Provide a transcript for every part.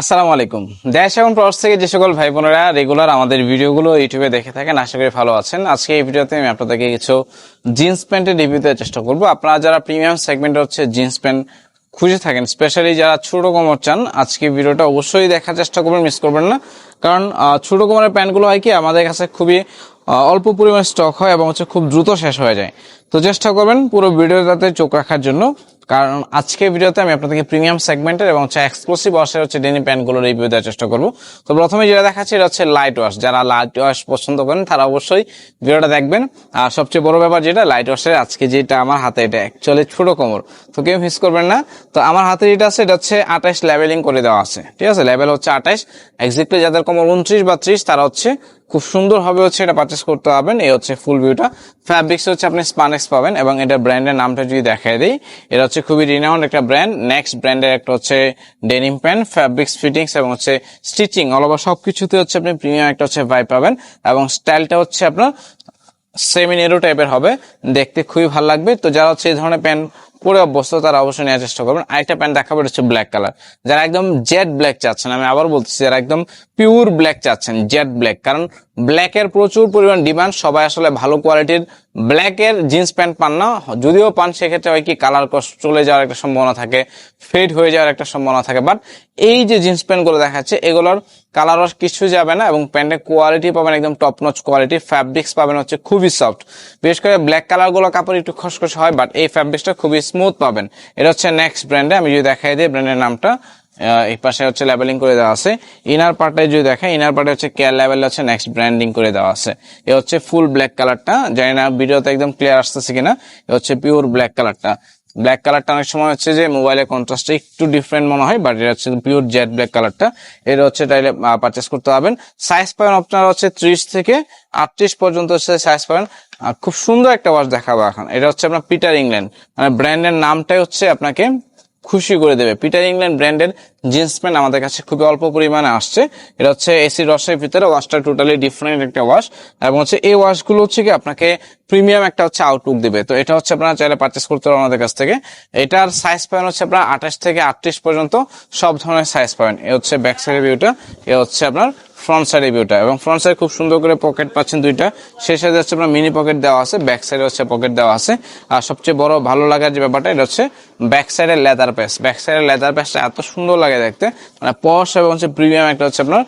আসসালামু আলাইকুম। দেশ এবং প্রবাস থেকে যে সকল ভাই বোনেরা রেগুলার আমাদের ভিডিওগুলো ইউটিউবে দেখে থাকেন, আশা করি ভালো আছেন। আজকে এই ভিডিওতে আমি আপনাদেরকে কিছু জিন্স প্যান্টের রিভিউ দেওয়ার চেষ্টা করব। আপনারা যারা প্রিমিয়াম সেগমেন্ট হচ্ছে জিন্স প্যান্ট খুঁজে থাকেন স্পেশালি যারা ছোটো কোমর চান, আজকে ভিডিওটা অবশ্যই দেখার চেষ্টা করবেন মিস করবেন না। কারণ ছোট কোমরের প্যান্টগুলো হয় কি, আমাদের কাছে খুবই অল্প পরিমাণ স্টক হয় এবং হচ্ছে খুব দ্রুত শেষ হয়ে যায়। তো চেষ্টা করবেন পুরো ভিডিওটাতে চোখ রাখার জন্য। কারণ আজকে ভিডিওতে আমি আপনাদেরকে প্রিমিয়াম সেগমেন্টের এবং হচ্ছে এক্সক্লুসিভ ওয়াশের হচ্ছে ডেনি প্যান্টগুলো রিভিউ দেওয়ার চেষ্টা করব। তো প্রথমে যেটা দেখাচ্ছি, এটা হচ্ছে লাইট ওয়াশ যারা লাইট ওয়াশ পছন্দ করেন, তারা অবশ্যই ভিডিওটা দেখবেন। আর সবচেয়ে বড় ব্যাপার যেটা লাইট ওয়াশের আজকে যেটা আমার হাতে, এটা অ্যাকচুয়ালি ছোট কোমর। তো কেউ মিস করবেন না। তো আমার হাতে যেটা আছে, এটা হচ্ছে আঠাশ লেভেলিং করে দেওয়া আছে। ঠিক আছে? লেভেল হচ্ছে আঠাশ। এক্সাক্টলি যাদের কোমর উনত্রিশ বা ত্রিশ, তারা হচ্ছে খুব সুন্দর হবে হচ্ছে এটা পারচেস করতে পারবেন। এই হচ্ছে ফুল ভিউটা ফ্যাব্রিক্স হচ্ছে আপনি স্পানেক্স পাবেন এবং এটা ব্র্যান্ডের নামটা যদি দেখাই দিই, এটা হচ্ছে খুবই রিনাউন্ড একটা ব্র্যান্ড নেক্সট ব্র্যান্ডের একটা হচ্ছে ডেনিম প্যান্ট ফ্যাব্রিক্স ফিটিংস এবং হচ্ছে স্টিচিং অল ওভার সবকিছুতে হচ্ছে আপনি প্রিমিয়াম একটা হচ্ছে ভাই পাবেন এবং স্টাইলটা হচ্ছে আপনার সেমি নেরো টাইপের হবে। দেখতে খুবই ভালো লাগবে। তো যারা হচ্ছে এই ধরনের প্যান্ট পরে অভ্যস্ত, তারা অবশ্যই নেওয়ার চেষ্টা করবেন। আরেকটা প্যান্ট দেখাবো হচ্ছে ব্ল্যাক কালার যারা একদম জেড ব্ল্যাক চাচ্ছেন, আমি আবার বলতেছি, যারা একদম পিওর ব্ল্যাক চাচ্ছেন জেড ব্ল্যাক কারণ ব্ল্যাকের প্রচুর পরিমাণ ডিমান্ড, সবাই আসলে ভালো কোয়ালিটির ব্ল্যাকের জিন্স প্যান্ট পান না, যদিও পান, সেক্ষেত্রে হয় কি, কালার চলে যাওয়ার একটা সম্ভাবনা থাকে, ফেড হয়ে যাওয়ার একটা সম্ভাবনা থাকে বাট এই যে জিন্স প্যান্টগুলো দেখাচ্ছে, এগুলোর কালার কিছু যাবে না এবং প্যান্টের কোয়ালিটি পাবেন একদম টপ কোয়ালিটি ফ্যাব্রিক্স পাবেন হচ্ছে খুবই সফট বিশেষ করে ব্ল্যাক কালারগুলো কাপড় একটু খসখসে হয় বাট এই ফ্যাব্রিক্সটা খুবই স্মুথ পাবেন। এটা হচ্ছে নেক্সট ব্র্যান্ডে আমি যদি দেখাই দিই ব্র্যান্ডের নামটা এই পাশে হচ্ছে লেবেলিং করে দেওয়া আছে। ইনার পার্টে যদি দেখেন ইনার পার্টে হচ্ছে কেয়ার লেভেল হচ্ছে নেক্সট ব্র্যান্ডিং করে দেওয়া আছে। এ হচ্ছে ফুল ব্ল্যাক কালারটা জানি না ভিডিওতে একদম ক্লিয়ার আসতেছে কিনা। এ হচ্ছে পিওর ব্ল্যাক কালারটা ব্ল্যাক কালারটা অনেক সময় হচ্ছে যে মোবাইলের কন্ট্রাস্টটা একটু ডিফারেন্ট মনে হয় বাট এটা হচ্ছে পিওর জেড ব্ল্যাক কালারটা এটা হচ্ছে তাইলে পারচেস করতে পারবেন। সাইজ পাবেন আপনার হচ্ছে ত্রিশ থেকে আটত্রিশ পর্যন্ত হচ্ছে সাইজ পাবেন খুব সুন্দর একটা ওয়াশ দেখাবো এখন। এটা হচ্ছে আপনার পিটার ইংল্যান্ড মানে ব্র্যান্ডের নামটাই হচ্ছে আপনাকে খুশি করে দেবে। পিটার ইংল্যান্ড ব্র্যান্ডের জিন্স প্যান্ট আমাদের কাছে খুবই অল্প পরিমাণে আসছে। এটা হচ্ছে এসি রসের ভিতরে ওয়াশটা টোটালি ডিফারেন্ট একটা ওয়াশ এবং হচ্ছে এই ওয়াশগুলো হচ্ছে কি আপনাকে প্রিমিয়াম একটা হচ্ছে আউটলুক দেবে। তো এটা হচ্ছে আপনারা চাইলে পারচেস করতে পারেন আমাদের কাছ থেকে। এটার সাইজ পাবেন হচ্ছে আপনার আঠাশ থেকে আটত্রিশ পর্যন্ত সব ধরনের সাইজ পাবেন এ হচ্ছে ব্যাক ভিউটা এ হচ্ছে আপনার ফ্রন্ট সাইডের ভিউটা এবং ফ্রন্ট সাইড খুব সুন্দর করে পকেট পাচ্ছেন দুইটা। সেই সাইডে হচ্ছে আপনার মিনি পকেট দেওয়া আছে ব্যাক সাইডে হচ্ছে পকেট দেওয়া আছে। আর সবচেয়ে বড় ভালো লাগার যে ব্যাপারটা, এটা হচ্ছে ব্যাক সাইডের লেদার প্যাস ব্যাক সাইডের লেদার প্যাসটা এত সুন্দর লাগে দেখতে। মানে পশ এবং হচ্ছে প্রিমিয়াম একটা হচ্ছে আপনার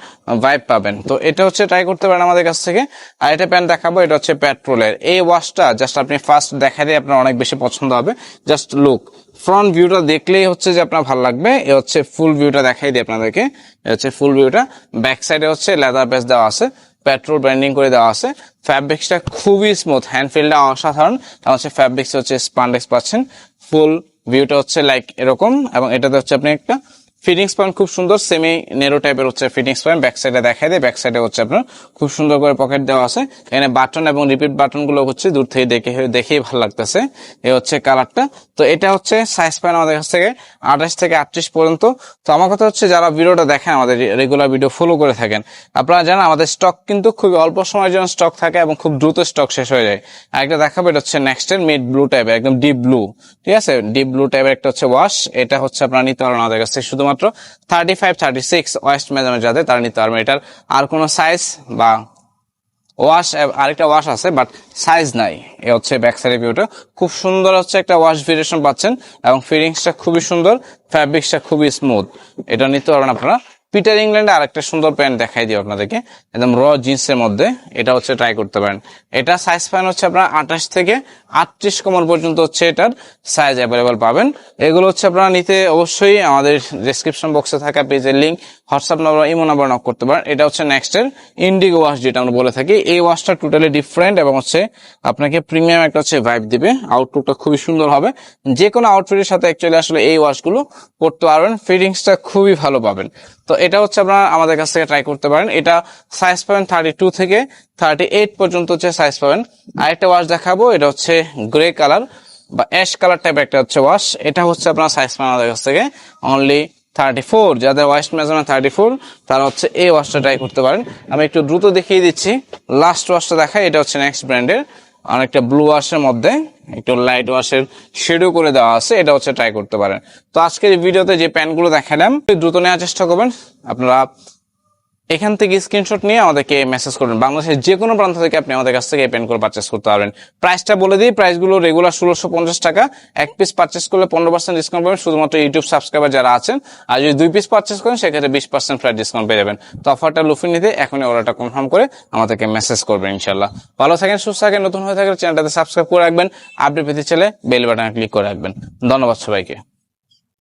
ভাইব পাবেন। তো এটা হচ্ছে ট্রাই করতে পারেন আমাদের কাছ থেকে। আর এটা প্যান্ট দেখাবো, এটা হচ্ছে পেট্রোলের এই ওয়াশটা জাস্ট আপনি ফার্স্ট দেখা দিয়ে আপনার অনেক বেশি পছন্দ হবে। জাস্ট লুক ফ্রন্ট ভিউটা দেখলেই হচ্ছে যে আপনার ভালো লাগবে। এ হচ্ছে ফুল ভিউটা দেখাই দিই আপনাদেরকে। এ হচ্ছে ফুল ভিউটা ব্যাক সাইডে হচ্ছে লেদার বেস দেওয়া আছে পেট্রোল ব্র্যান্ডিং করে দেওয়া আছে। ফ্যাব্রিক্সটা খুবই স্মুথ হ্যান্ড ফিলটা অসাধারণ। এবং হচ্ছে ফ্যাব্রিক্স হচ্ছে স্পান্ডেক্স পাচ্ছেন। ফুল ভিউটা হচ্ছে লাইক এরকম এবং এটাতে হচ্ছে আপনি একটা ফিটিংস পয়েন্ট খুব সুন্দর সেমি নেরো টাইপের হচ্ছে ফিটিংস পয়েন্ট ব্যাক সাইডে দেখাই দেয় ব্যাক সাইডে হচ্ছে আপনার খুব সুন্দর করে পকেট দেওয়া আছে। এখানে বাটন এবং রিপিট বাটনগুলো হচ্ছে দূর থেকে দেখে, দেখেই ভালো লাগতেছে। এই হচ্ছে কালারটা তো এটা হচ্ছে সাইজ পান আমাদের কাছ থেকে আঠাশ থেকে আটত্রিশ পর্যন্ত। তো আমার কথা হচ্ছে, যারা ভিডিওটা দেখেন, আমাদের রেগুলার ভিডিও ফলো করে থাকেন, আপনারা জানেন আমাদের স্টক কিন্তু খুবই অল্প সময়ের জন্য স্টক থাকে এবং খুব দ্রুত স্টক শেষ হয়ে যায়। আরেকটা দেখাবো, এটা হচ্ছে নেক্সট এর মিড ব্লু টাইপের একদম ডিপ ব্লু ঠিক আছে? ডিপ ব্লু টাইপের একটা হচ্ছে ওয়াশ এটা হচ্ছে আপনারা নিতে পারবেন আমাদের কাছ থেকে। শুধুমাত্র thirty five thirty six waist measurement যাদের, তারা নিতে পারবেন এটার আর কোনো সাইজ বা ওয়াশ আরেকটা ওয়াশ আছে বাট সাইজ নাই। এ হচ্ছে ব্যাক সাইড ভিউটা খুব সুন্দর হচ্ছে একটা ওয়াশ ভেরিয়েশন পাচ্ছেন, এবং ফিটিংসটা খুবই সুন্দর ফ্যাব্রিক্সটা খুবই স্মুথ এটা নিতে পারবেন আপনারা পিটার ইংল্যান্ডে আরেকটা সুন্দর প্যান্ট দেখাই দিই আপনাদেরকে। একদম র জিন্সের মধ্যে। এটা হচ্ছে ট্রাই করতে পারেন। এটা সাইজ পান হচ্ছে আপনার আঠাশ থেকে আটত্রিশ কমর পর্যন্ত হচ্ছে এটার সাইজ অ্যাভেলেবল পাবেন। এগুলো হচ্ছে আপনারা নিতে অবশ্যই আমাদের ডিসক্রিপশন বক্সে থাকা পেজের link WhatsApp number imo number knock করতে পারেন। এটা হচ্ছে নেক্সট এর ইন্ডিগো ওয়াশ যেটা আমরা বলে থাকি। এই ওয়াশটা টোটালি ডিফারেন্ট এবং হচ্ছে আপনাকে প্রিমিয়াম একটা হচ্ছে ভাইব দিবে। আউটলুকটা খুবই সুন্দর হবে। যে কোনো আউটফিটের সাথে অ্যাকচুয়ালি আসলে এই ওয়াশগুলো করতে পারবেন। ফিটিংসটা খুবই ভালো পাবেন। তো এটা হচ্ছে আপনারা আমাদের কাছ থেকে ট্রাই করতে পারেন। এটা সাইজ পাবেন থার্টি টু থেকে থার্টি এইট পর্যন্ত হচ্ছে সাইজ পাবেন। আরেকটা ওয়াশ দেখাবো, এটা হচ্ছে গ্রে কালার বা অ্যাশ কালার টাইপ একটা হচ্ছে ওয়াশ এটা হচ্ছে আপনার সাইজ পাবেন আমাদের কাছ থেকে অনলি থার্টি ফোর যাদের ওয়াইস্ট মেজারমেন্ট থার্টি ফোর তারা হচ্ছে এই ওয়াশটা ট্রাই করতে পারেন। আমি একটু দ্রুত দেখিয়ে দিচ্ছি। লাস্ট ওয়াশটা দেখাই, এটা হচ্ছে নেক্সট ব্র্যান্ডের অনেকটা ব্লু ওয়াশের মধ্যে একটু লাইট ওয়াশের শেডও করে দেওয়া আছে, এটা হচ্ছে ট্রাই করতে পারেন। তো আজকের ভিডিওতে যে প্যান্টগুলো দেখালাম, দ্রুত নেওয়ার চেষ্টা করবেন। আপনারা এখান থেকে স্ক্রিনশট নিয়ে আমাদেরকে মেসেজ করবেন। বাংলাদেশের যে কোনো প্রান্ত থেকে আপনি আমাদের কাছ থেকে এই পেনগুলো পারচেস করতে পারবেন। প্রাইসটা বলে দিই প্রাইসগুলো রেগুলার ষোলোশো পঞ্চাশ টাকা। এক পিস পারচেস করলে পনেরো পার্সেন্ট ডিসকাউন্ট পাবেন, শুধুমাত্র ইউটিউব সাবস্ক্রাইবার যারা আছেন। আর যদি দুই পিস পারচেস করেন, সেক্ষেত্রে বিশ পার্সেন্ট ফ্ল্যাট ডিসকাউন্ট পেয়ে যাবেন। তো অফারটা লুফি নিতে এখনই অর্ডারটা কনফার্ম করে আমাদেরকে মেসেজ করবেন ইনশাল্লাহ ভালো থাকেন, সুস্থ থাকেন, নতুন হয়ে থাকলে চ্যানেলটাতে সাবস্ক্রাইব করে রাখবেন। আপডেট পেতে চাইলে বেল বাটনে ক্লিক করে রাখবেন। ধন্যবাদ সবাইকে।